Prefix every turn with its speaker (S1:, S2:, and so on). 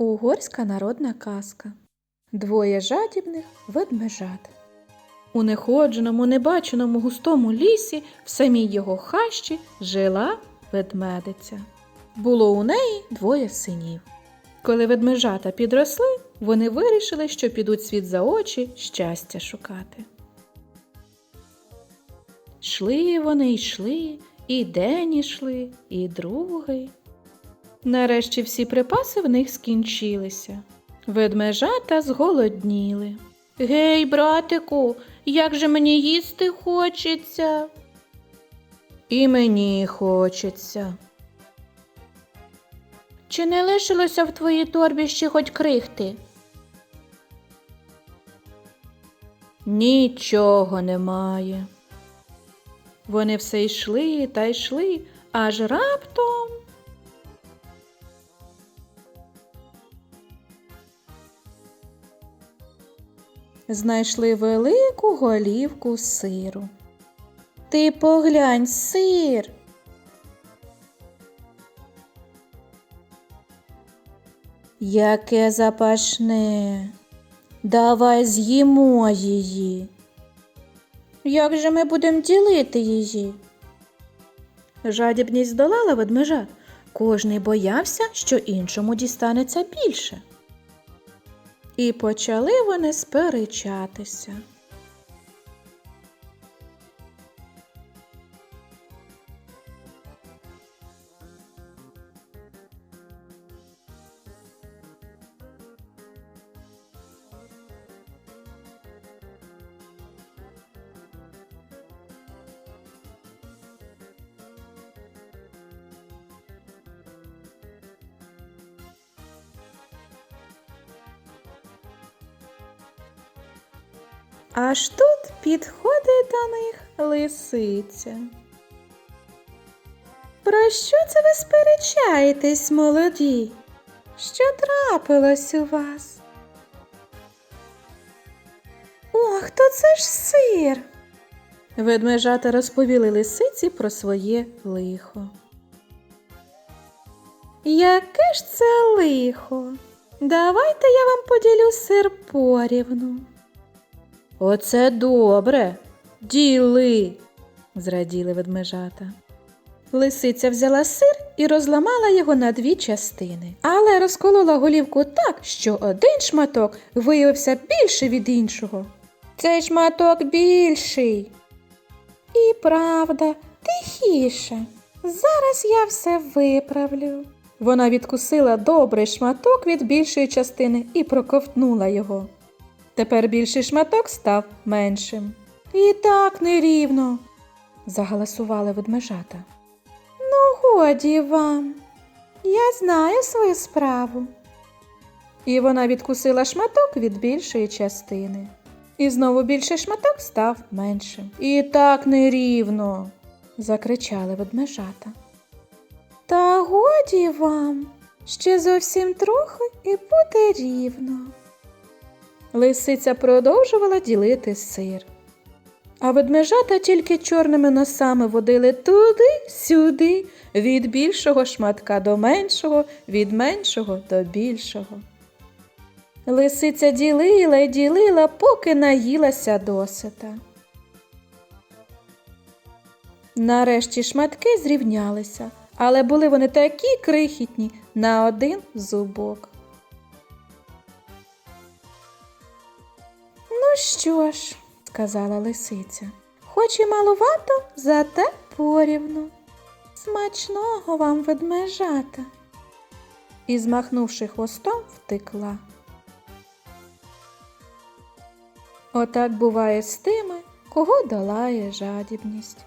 S1: Угорська народна казка. Двоє жадібних ведмежат. У неходженому, небаченому густому лісі, в самій його хащі, жила ведмедиця. Було у неї двоє синів. Коли ведмежата підросли, вони вирішили, що підуть світ за очі щастя шукати. Йшли вони, йшли, і день ішли, і другий. Нарешті всі припаси в них скінчилися. Ведмежата зголодніли. Гей, братику, як же мені їсти хочеться? І мені хочеться. Чи не лишилося в твоїй торбі ще хоч крихти? Нічого немає. Вони все йшли та йшли, аж раптом. Знайшли велику голівку сиру. Ти поглянь, сир. Яке запашне. Давай з'їмо її. Як же ми будемо ділити її? Жадібність здолала ведмежат. Кожний боявся, що іншому дістанеться більше. І почали вони сперечатися. Аж тут підходить до них лисиця. Про що це ви сперечаєтесь, молоді? Що трапилось у вас? Ох, то це ж сир. Ведмежата розповіли лисиці про своє лихо. Яке ж це лихо? Давайте я вам поділю сир порівну. Оце добре. Діли, зраділи ведмежата. Лисиця взяла сир і розламала його на дві частини, але розколола голівку так, що один шматок виявився більше від іншого. Цей шматок більший. І правда, тихіше. Зараз я все виправлю. Вона відкусила добрий шматок від більшої частини і проковтнула його. Тепер більший шматок став меншим. І так нерівно, загаласували ведмежата. Ну, годі вам, я знаю свою справу. І вона відкусила шматок від більшої частини. І знову більший шматок став меншим. І так нерівно, закричали ведмежата. Та годі вам, ще зовсім трохи і буде рівно. Лисиця продовжувала ділити сир. А ведмежата тільки чорними носами водили туди-сюди, від більшого шматка до меншого, від меншого до більшого. Лисиця ділила й ділила, поки наїлася досита. Нарешті шматки зрівнялися, але були вони такі крихітні на один зубок. Що ж, сказала лисиця, хоч і малувато, зате порівну. Смачного вам ведмежата. І, змахнувши хвостом, втекла. Отак буває з тими, кого долає жадібність.